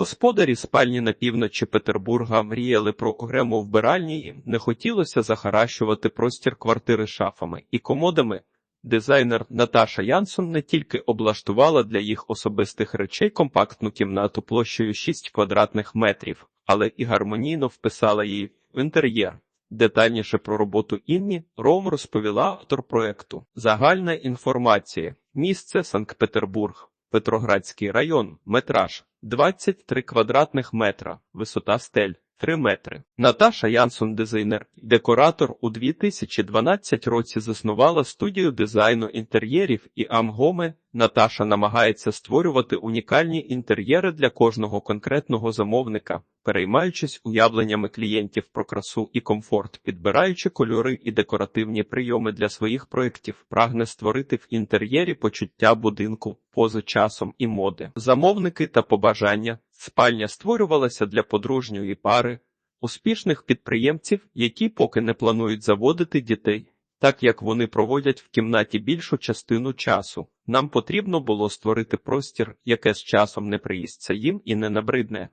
Господарі спальні на півночі Петербурга мріяли про окрему вбиральні, їм не хотілося захаращувати простір квартири шафами і комодами. Дизайнер Наташа Янсон не тільки облаштувала для їх особистих речей компактну кімнату площею 6 квадратних метрів, але і гармонійно вписала її в інтер'єр. Детальніше про роботу Інні Ром розповіла автор проекту. Загальна інформація. Місце Санкт-Петербург, Петроградський район, метраж 23 квадратних метра, висота стель 3 метри. Наташа Янсон, дизайнер, декоратор у 2012 році заснувала студію дизайну інтер'єрів і Амгоми. Наташа намагається створювати унікальні інтер'єри для кожного конкретного замовника, переймаючись уявленнями клієнтів про красу і комфорт, підбираючи кольори і декоративні прийоми для своїх проєктів, прагне створити в інтер'єрі почуття будинку, поза часом і моди. Замовники та побажання. Спальня створювалася для подружньої пари, успішних підприємців, які поки не планують заводити дітей. Так як вони проводять в кімнаті більшу частину часу, нам потрібно було створити простір, яке з часом не приїсться їм і не набридне.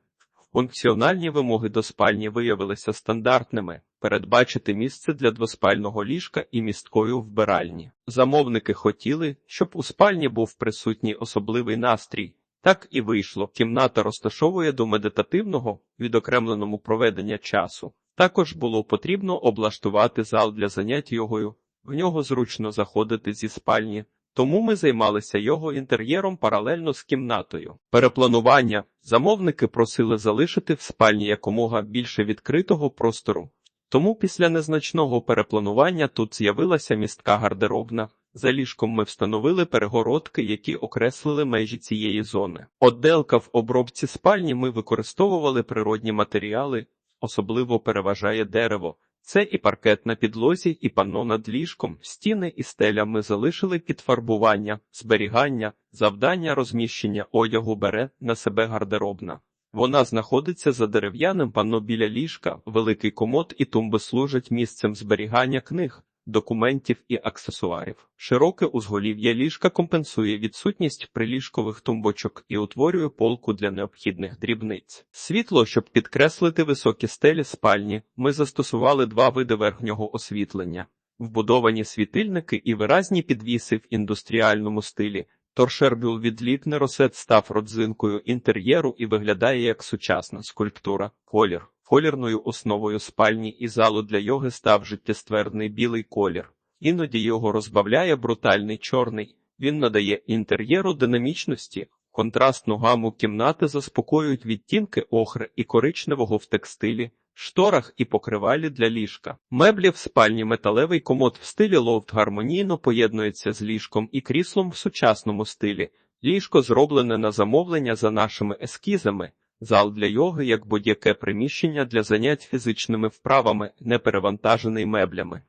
Функціональні вимоги до спальні виявилися стандартними: передбачити місце для двоспального ліжка і місткою вбиральні. Замовники хотіли, щоб у спальні був присутній особливий настрій. Так і вийшло. Кімната розташовує до медитативного, відокремленому проведення часу. Також було потрібно облаштувати зал для занять йогою. В нього зручно заходити зі спальні, тому ми займалися його інтер'єром паралельно з кімнатою. Перепланування замовники просили залишити в спальні якомога більше відкритого простору. Тому після незначного перепланування тут з'явилася містка гардеробна. За ліжком ми встановили перегородки, які окреслили межі цієї зони. Отделка в обробці спальні ми використовували природні матеріали, особливо переважає дерево. Це і паркет на підлозі, і панно над ліжком, стіни і стеля ми залишили під фарбування, зберігання, завдання розміщення одягу бере на себе гардеробна. Вона знаходиться за дерев'яним панно біля ліжка, великий комод і тумби служать місцем зберігання книг, документів і аксесуарів. Широке узголів'я ліжка компенсує відсутність приліжкових тумбочок і утворює полку для необхідних дрібниць. Світло, щоб підкреслити високі стелі спальні, ми застосували два види верхнього освітлення. Вбудовані світильники і виразні підвіси в індустріальному стилі. Торшербюл від Лікнеросет став родзинкою інтер'єру і виглядає як сучасна скульптура. Колір. Колірною основою спальні і залу для йоги став життєствердний білий колір. Іноді його розбавляє брутальний чорний. Він надає інтер'єру динамічності. Контрастну гаму кімнати заспокоюють відтінки охри і коричневого в текстилі, шторах і покривалі для ліжка. Меблі в спальні металевий комод в стилі лофт гармонійно поєднується з ліжком і кріслом в сучасному стилі. Ліжко зроблене на замовлення за нашими ескізами. Зал для йоги як будь-яке приміщення для занять фізичними вправами, не перевантажений меблями.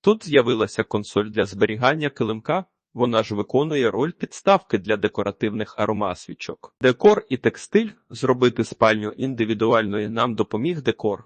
Тут з'явилася консоль для зберігання килимка, вона ж виконує роль підставки для декоративних аромасвічок. Декор і текстиль зробити спальню індивідуальною нам допоміг декор.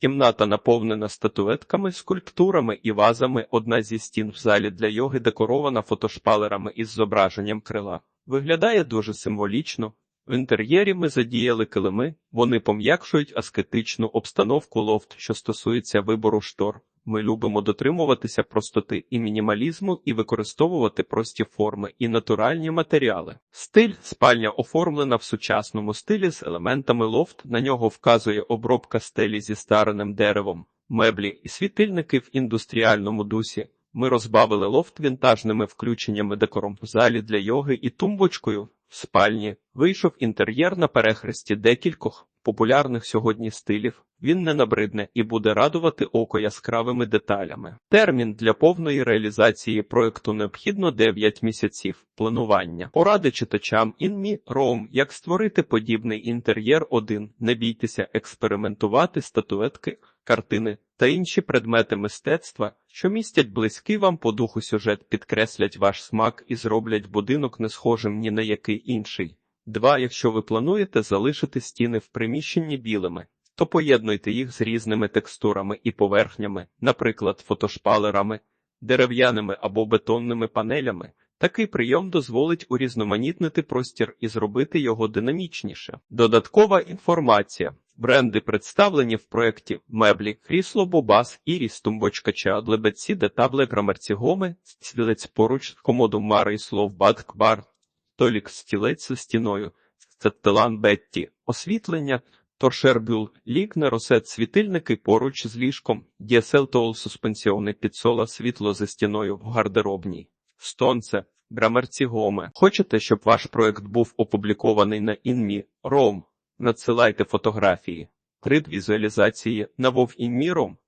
Кімната наповнена статуетками, скульптурами і вазами. Одна зі стін в залі для йоги декорована фотошпалерами із зображенням крила. Виглядає дуже символічно. В інтер'єрі ми задіяли килими, вони пом'якшують аскетичну обстановку лофт, що стосується вибору штор. Ми любимо дотримуватися простоти і мінімалізму і використовувати прості форми і натуральні матеріали. Стиль спальня оформлена в сучасному стилі з елементами лофт. На нього вказує обробка стелі зі стареним деревом, меблі і світильники в індустріальному дусі. Ми розбавили лофт вінтажними включеннями декором в залі для йоги і тумбочкою. Спальні вийшов інтер'єр на перехресті декількох популярних сьогодні стилів. Він не набридне і буде радувати око яскравими деталями. Термін для повної реалізації проекту необхідно 9 місяців планування. Поради читачам інмі Роум, як створити подібний інтер'єр один. Не бійтеся експериментувати статуетки, картини та інші предмети мистецтва, що містять близький вам по духу сюжет, підкреслять ваш смак і зроблять будинок не схожим ні на який інший. Два, якщо ви плануєте залишити стіни в приміщенні білими, то поєднуйте їх з різними текстурами і поверхнями, наприклад, фотошпалерами, дерев'яними або бетонними панелями. Такий прийом дозволить урізноманітнити простір і зробити його динамічніше. Додаткова інформація. Бренди представлені в проєкті меблі, крісло Бобас, Іріс, тумбочка Чадле, Бетсіде, Табле, Грамерці Гоми, стілець поруч, комоду Мари слов Батк Бар, Толік стілець за стіною, Цеттелан Бетті, освітлення, Торшербюл, лікне, росет, світильники поруч з ліжком, Дієсел Тоул суспенсіони підсола, світло за стіною в гардеробній. Стонце, грамерці Гоме. Хочете, щоб ваш проект був опублікований на інмі Ром? Надсилайте фотографії. Крит візуалізації на вов і Міром.